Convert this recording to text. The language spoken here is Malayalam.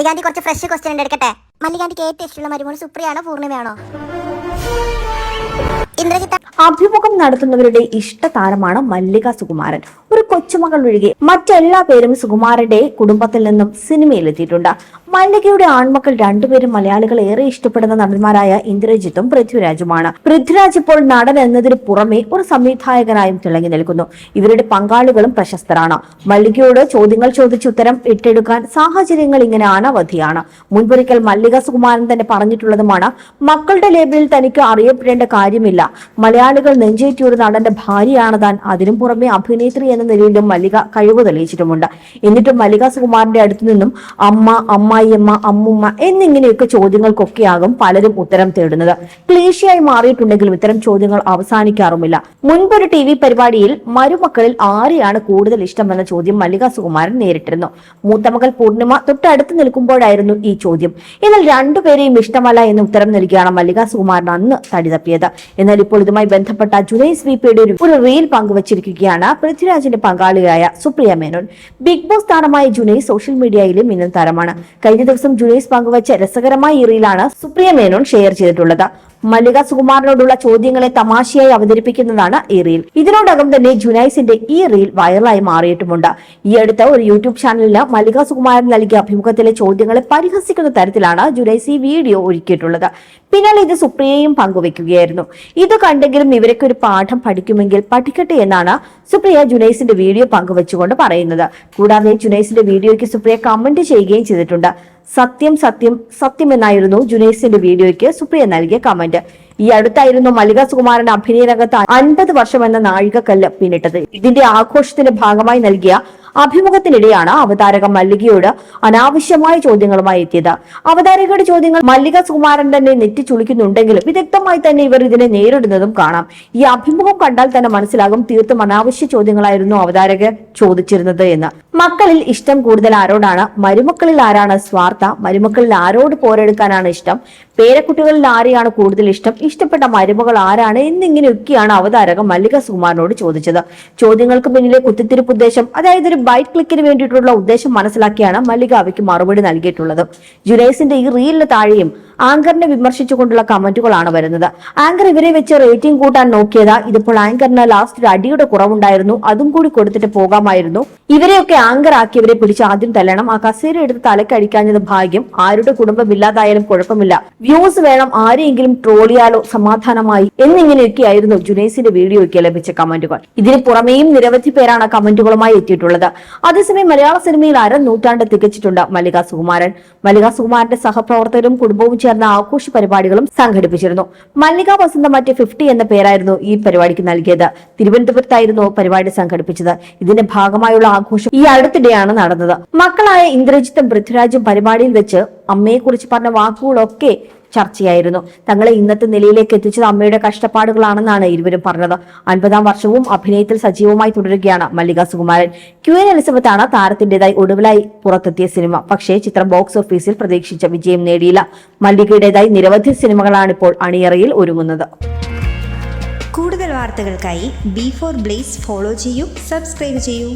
മല്ലികാന്റി കുറച്ച് ഫ്രഷ് ക്വസ്റ്റ്യൻ ഉണ്ട് എടുക്കട്ടെ? മല്ലികാന്റിക്ക് ഏറ്റവും ഇഷ്ടമുള്ള മരുമോൾ സുപ്രിയാണോ പൂർണിമയാണോ? ഇന്ദ്രജിത്ത് അഭിമുഖം നടത്തുന്നവരുടെ ഇഷ്ട താരമാണ് മല്ലിക സുകുമാരൻ. ഒരു കൊച്ചുമകൾ ഒഴികെ മറ്റെല്ലാ പേരും സുകുമാരന്റെ കുടുംബത്തിൽ നിന്നും സിനിമയിലെത്തിയിട്ടുണ്ട്. മല്ലികയുടെ ആൺമക്കൾ രണ്ടുപേരും മലയാളികൾ ഏറെ ഇഷ്ടപ്പെടുന്ന നടന്മാരായ ഇന്ദ്രജിത്തും പൃഥ്വിരാജുമാണ്. പൃഥ്വിരാജ് ഇപ്പോൾ നടൻ എന്നതിന് പുറമെ ഒരു സംവിധായകനായും തിളങ്ങി നിൽക്കുന്നു. ഇവരുടെ പങ്കാളികളും പ്രശസ്തരാണ്. മല്ലികയോട് ചോദ്യങ്ങൾ ചോദിച്ച് ഉത്തരം ഇട്ടെടുക്കാൻ സാഹചര്യങ്ങൾ ഇങ്ങനെ അനവധിയാണ്. മുൻപൊരിക്കൽ മല്ലിക സുകുമാരൻ തന്നെ പറഞ്ഞിട്ടുള്ളതുമാണ് മക്കളുടെ ലേബലിൽ തനിക്ക് അറിയപ്പെടേണ്ട കാര്യമില്ല. മലയാളികൾ നെഞ്ചേറ്റിയൊരു നടന്റെ ഭാര്യയാണ് താൻ. അതിനും പുറമെ അഭിനേത്രി എന്ന നിലയിലും മല്ലിക കഴിവ് തെളിയിച്ചിട്ടുമുണ്ട്. എന്നിട്ടും മല്ലിക സുകുമാറിന്റെ അടുത്തു നിന്നും അമ്മ അമ്മായിയമ്മ അമ്മുമ്മ എന്നിങ്ങനെയൊക്കെ ചോദ്യങ്ങൾക്കൊക്കെയാകും പലരും ഉത്തരം തേടുന്നത്. ക്ലേശിയായി മാറിയിട്ടുണ്ടെങ്കിലും ഇത്തരം ചോദ്യങ്ങൾ അവസാനിക്കാറുമില്ല. മുൻപൊരു ടി വി പരിപാടിയിൽ മരുമക്കളിൽ ആരെയാണ് കൂടുതൽ ഇഷ്ടമെന്ന ചോദ്യം മല്ലിക സുകുമാരൻ നേരിട്ടിരുന്നു. മൂത്തമകൾ പൂർണിമ തൊട്ടടുത്ത് നിൽക്കുമ്പോഴായിരുന്നു ഈ ചോദ്യം. എന്നാൽ രണ്ടുപേരെയും ഇഷ്ടമല്ല എന്ന് ഉത്തരം നൽകിയാണ് മല്ലിക സുകുമാരൻ അന്ന് തടി തപ്പിയത്. എന്നാൽ ഇപ്പോൾ ഇതുമായി ബന്ധപ്പെട്ട ജുനൈസ് വിപിയുടെ ഒരു റീൽ പങ്കുവച്ചിരിക്കുകയാണ് പൃഥ്വിരാജിന്റെ പങ്കാളിയായ സുപ്രിയ മേനോൻ. ബിഗ് ബോസ് താരമായ ജുനൈസ് സോഷ്യൽ മീഡിയയിലെ മിന്നൽ താരമാണ്. കഴിഞ്ഞ ദിവസം ജുനൈസ് പങ്കുവച്ച രസകരമായ ഇറിയിലാണ് സുപ്രിയ മേനോൻ ഷെയർ ചെയ്തിട്ടുള്ളത്. മല്ലിക സുകുമാരനോടുള്ള ചോദ്യങ്ങളെ തമാശയായി അവതരിപ്പിക്കുന്നതാണ് ഈ റീൽ. ഇതിനോടകം തന്നെ ജുനൈസിന്റെ ഈ റീൽ വൈറലായി മാറിയിട്ടുമുണ്ട്. ഈ അടുത്ത ഒരു യൂട്യൂബ് ചാനലിന് മല്ലിക സുകുമാരൻ നൽകിയ അഭിമുഖത്തിലെ ചോദ്യങ്ങളെ പരിഹസിക്കുന്ന തരത്തിലാണ് ജുനൈസ് ഈ വീഡിയോ ഒരുക്കിയിട്ടുള്ളത്. പിന്നാലെ ഇത് സുപ്രിയയും പങ്കുവെക്കുകയായിരുന്നു. ഇത് കണ്ടെങ്കിലും ഇവരൊക്കെ ഒരു പാഠം പഠിക്കുമെങ്കിൽ പഠിക്കട്ടെ എന്നാണ് സുപ്രിയ ജുനൈസിന്റെ വീഡിയോ പങ്കുവെച്ചുകൊണ്ട് പറയുന്നത്. കൂടാതെ ജുനൈസിന്റെ വീഡിയോയ്ക്ക് സുപ്രിയ കമന്റ് ചെയ്യുകയും ചെയ്തിട്ടുണ്ട്. സത്യം സത്യം സത്യം എന്നായിരുന്നു ജുനേസിന്റെ വീഡിയോയ്ക്ക് സുപ്രിയ നൽകിയ കമന്റ്. ഈ അടുത്തായിരുന്നു മല്ലിക സുകുമാരൻ അഭിനയ രംഗത്ത് അൻപത് വർഷം എന്ന നാഴികക്കല്ല് പിന്നിട്ടത്. ഇതിന്റെ ആഘോഷത്തിന്റെ ഭാഗമായി നൽകിയ അഭിമുഖത്തിനിടെയാണ് അവതാരക മല്ലികയോട് അനാവശ്യമായ ചോദ്യങ്ങളുമായി എത്തിയത്. അവതാരകയുടെ ചോദ്യങ്ങൾ മല്ലിക സുകുമാരൻ തന്നെ നെറ്റി ചുളിക്കുന്നുണ്ടെങ്കിലും വിദഗ്ധമായി തന്നെ ഇവർ ഇതിനെ നേരിടുന്നതും കാണാം. ഈ അഭിമുഖം കണ്ടാൽ തന്നെ മനസ്സിലാകും തീർത്തും അനാവശ്യ ചോദ്യങ്ങളായിരുന്നു അവതാരക ചോദിച്ചിരുന്നത് എന്ന്. മക്കളിൽ ഇഷ്ടം കൂടുതൽ ആരോടാണ്? മരുമക്കളിൽ ആരാണ് സ്വാർത്ഥ? മരുമക്കളിൽ ആരോട് പോരെടുക്കാനാണ് ഇഷ്ടം? പേരക്കുട്ടികളിൽ ആരെയാണ് കൂടുതൽ ഇഷ്ടം? ഇഷ്ടപ്പെട്ട മരുമകൾ ആരാണ്? എന്നിങ്ങനെയൊക്കെയാണ് അവതാരകം മല്ലിക സുകുമാരനോട് ചോദിച്ചത്. ചോദ്യങ്ങൾക്ക് പിന്നിലെ കുത്തിത്തിരിപ്പ് ഉദ്ദേശം അതായത് ഒരു ബൈറ്റ് ക്ലിക്കിന് വേണ്ടിയിട്ടുള്ള ഉദ്ദേശം മനസ്സിലാക്കിയാണ് മല്ലിക അവയ്ക്ക് മറുപടി നൽകിയിട്ടുള്ളത്. ജുനൈസിന്റെ ഈ റീലിന് താഴെയും ആങ്കറിനെ വിമർശിച്ചുകൊണ്ടുള്ള കമന്റുകളാണ് വരുന്നത്. ആങ്കർ ഇവരെ വെച്ച് റേറ്റിംഗ് കൂട്ടാൻ നോക്കിയതാ. ഇതിപ്പോൾ ആങ്കറിന് ലാസ്റ്റ് ഒരു അടിയുടെ കുറവുണ്ടായിരുന്നു. അതും കൂടി കൊടുത്തിട്ട് പോകാമായിരുന്നു. ഇവരെയൊക്കെ ആങ്കർ ആക്കിയവരെ പിടിച്ച് ആദ്യം തല്ലണം. ആ കസേര എടുത്ത് തലക്കടിക്കാഞ്ഞത് ഭാഗ്യം. ആരുടെ കുടുംബം ഇല്ലാതായാലും കുഴപ്പമില്ല. വ്യൂസ് വേണം. ആരെയെങ്കിലും ട്രോളിയാലോ സമാധാനമായി. എന്നിങ്ങനെയൊക്കെയായിരുന്നു ജുനൈസിന്റെ വീഡിയോയ്ക്ക് ലഭിച്ച കമന്റുകൾ. ഇതിന് പുറമേയും നിരവധി പേരാണ് കമന്റുകളുമായി എത്തിയിട്ടുള്ളത്. അതേസമയം മലയാള സിനിമയിൽ അര നൂറ്റാണ്ട് തികച്ചിട്ടുണ്ട് മല്ലിക സുകുമാരൻ. മല്ലിക സുകുമാരന്റെ സഹപ്രവർത്തകരും കുടുംബവും ചേർന്ന ആഘോഷ പരിപാടികളും സംഘടിപ്പിച്ചിരുന്നു. മല്ലിക വസന്തമറ്റ് ഫിഫ്റ്റി എന്ന പേരായിരുന്നു ഈ പരിപാടിക്ക് നൽകിയത്. തിരുവനന്തപുരത്തായിരുന്നു പരിപാടി സംഘടിപ്പിച്ചത്. ഇതിന്റെ ഭാഗമായുള്ള ആഘോഷം ഈ അടുത്തിടെയാണ് നടന്നത്. മക്കളായ ഇന്ദ്രജിത്തും പൃഥ്വിരാജും പരിപാടിയിൽ വെച്ച് അമ്മയെക്കുറിച്ച് പറഞ്ഞ വാക്കുകളൊക്കെ ചർച്ചയായിരുന്നു. തങ്ങളെ ഇന്നത്തെ നിലയിലേക്ക് എത്തിച്ചത് അമ്മയുടെ കഷ്ടപ്പാടുകളാണെന്നാണ് ഇരുവരും പറഞ്ഞത്. അൻപതാം വർഷവും അഭിനയത്തിൽ സജീവമായി തുടരുകയാണ് Mallika Sukumaran. Q N Elizabeth ആണ് ഒടുവിലായി പുറത്തെത്തിയ സിനിമ. പക്ഷേ ചിത്രം ബോക്സ് ഓഫീസിൽ പ്രതീക്ഷിച്ച വിജയം നേടിയില്ല. മല്ലികയുടേതായി നിരവധി സിനിമകളാണ് ഇപ്പോൾ അണിയറയിൽ ഒരുങ്ങുന്നത്. കൂടുതൽ വാർത്തകൾക്കായി ബി ഫോർ ബ്ലേസ് ഫോളോ ചെയ്യൂ സബ്സ്ക്രൈബ് ചെയ്യൂ.